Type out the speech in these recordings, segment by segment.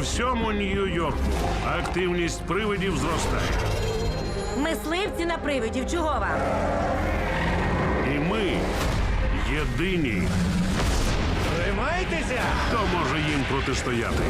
всьому Нью-Йорку активність привидів зростає. Мисливці на привидів, чого вам? І ми єдині, Тримайтеся! хто може їм протистояти.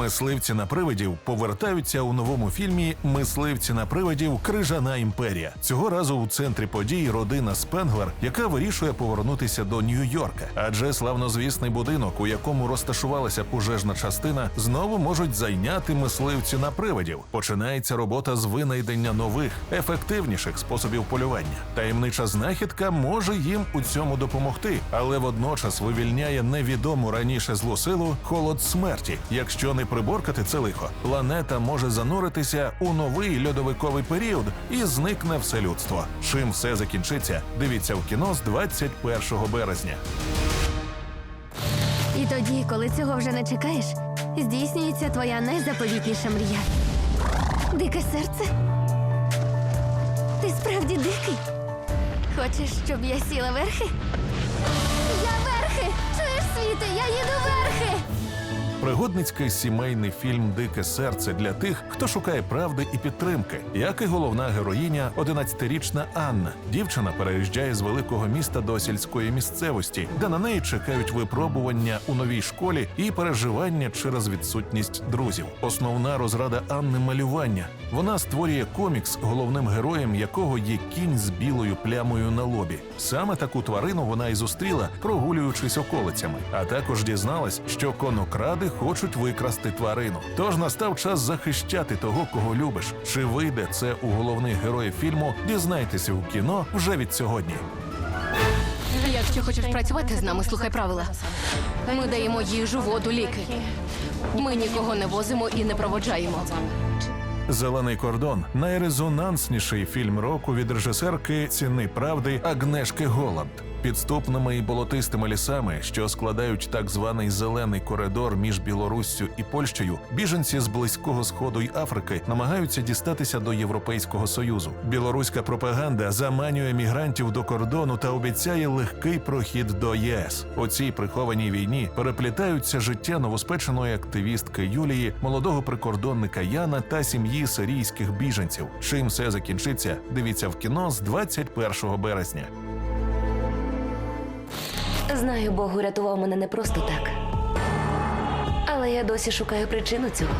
Мисливці на привидів повертаються у новому фільмі Мисливці на привидів Крижана імперія. Цього разу у центрі подій родина Спенглер, яка вирішує повернутися до Нью-Йорка. Адже славнозвісний будинок, у якому розташувалася пожежна частина, знову можуть зайняти мисливці на привидів. Починається робота з винайдення нових, ефективніших способів полювання. Таємнича знахідка може їм у цьому допомогти, але водночас вивільняє невідому раніше злу силу холод смерті. Якщо не приборкати це лихо, планета може зануритися у новий льодовиковий період і зникне все людство. Чим все закінчиться, дивіться в кіно з 21 березня. І тоді, коли цього вже не чекаєш, здійснюється твоя найзаповітніша мрія. Дике серце. Ти справді дикий? Хочеш, щоб я сіла верхи? Я верхи! Чуєш світи? Я їду верхи! Пригодницький сімейний фільм Дике серце для тих, хто шукає правди і підтримки, як і головна героїня, 11-річна Анна. Дівчина переїжджає з великого міста до сільської місцевості, де на неї чекають випробування у новій школі і переживання через відсутність друзів. Основна розрада Анни малювання. Вона створює комікс, головним героєм якого є кінь з білою плямою на лобі. Саме таку тварину вона і зустріла, прогулюючись околицями. А також дізналась, що конокради хочуть викрасти тварину. Тож настав час захищати того, кого любиш. Чи вийде це у головних героїв фільму? Дізнайтеся у кіно вже від сьогодні. Якщо хочеш працювати з нами, слухай правила. Ми даємо їжу, воду, ліки. Ми нікого не возимо і не проводжаємо. Зелений кордон найрезонансніший фільм року від режисерки ціни правди Агнешки Голланд. Підступними і болотистими лісами, що складають так званий зелений коридор між Білоруссю і Польщею, біженці з близького сходу й Африки намагаються дістатися до Європейського союзу. Білоруська пропаганда заманює мігрантів до кордону та обіцяє легкий прохід до ЄС. У цій прихованій війні переплітаються життя новоспеченої активістки Юлії, молодого прикордонника Яна та сім'ї сирійських біженців. Чим все закінчиться? Дивіться в кіно з 21 березня. Знаю, Бог урятував мене не просто так. Але я досі шукаю причину цього.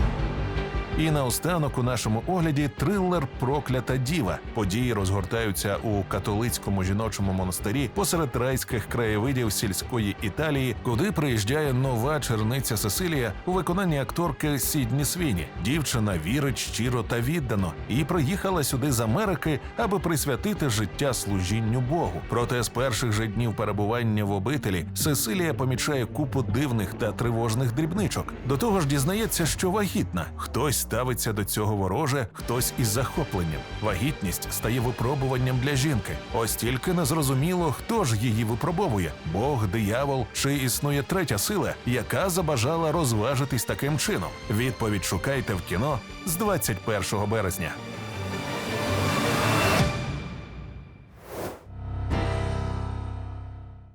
І наостанок у нашому огляді трилер Проклята діва. Події розгортаються у католицькому жіночому монастирі посеред райських краєвидів сільської Італії, куди приїжджає нова черниця Сесилія у виконанні акторки Сідні Свіні. Дівчина вірить щиро та віддано і приїхала сюди з Америки, аби присвятити життя служінню Богу. Проте з перших же днів перебування в обителі Сесилія помічає купу дивних та тривожних дрібничок. До того ж, дізнається, що вагітна. Хтось ставиться до цього вороже, хтось із захопленням. Вагітність стає випробуванням для жінки. Ось тільки незрозуміло, хто ж її випробовує: Бог, диявол чи існує третя сила, яка забажала розважитись таким чином. Відповідь шукайте в кіно з 21 березня.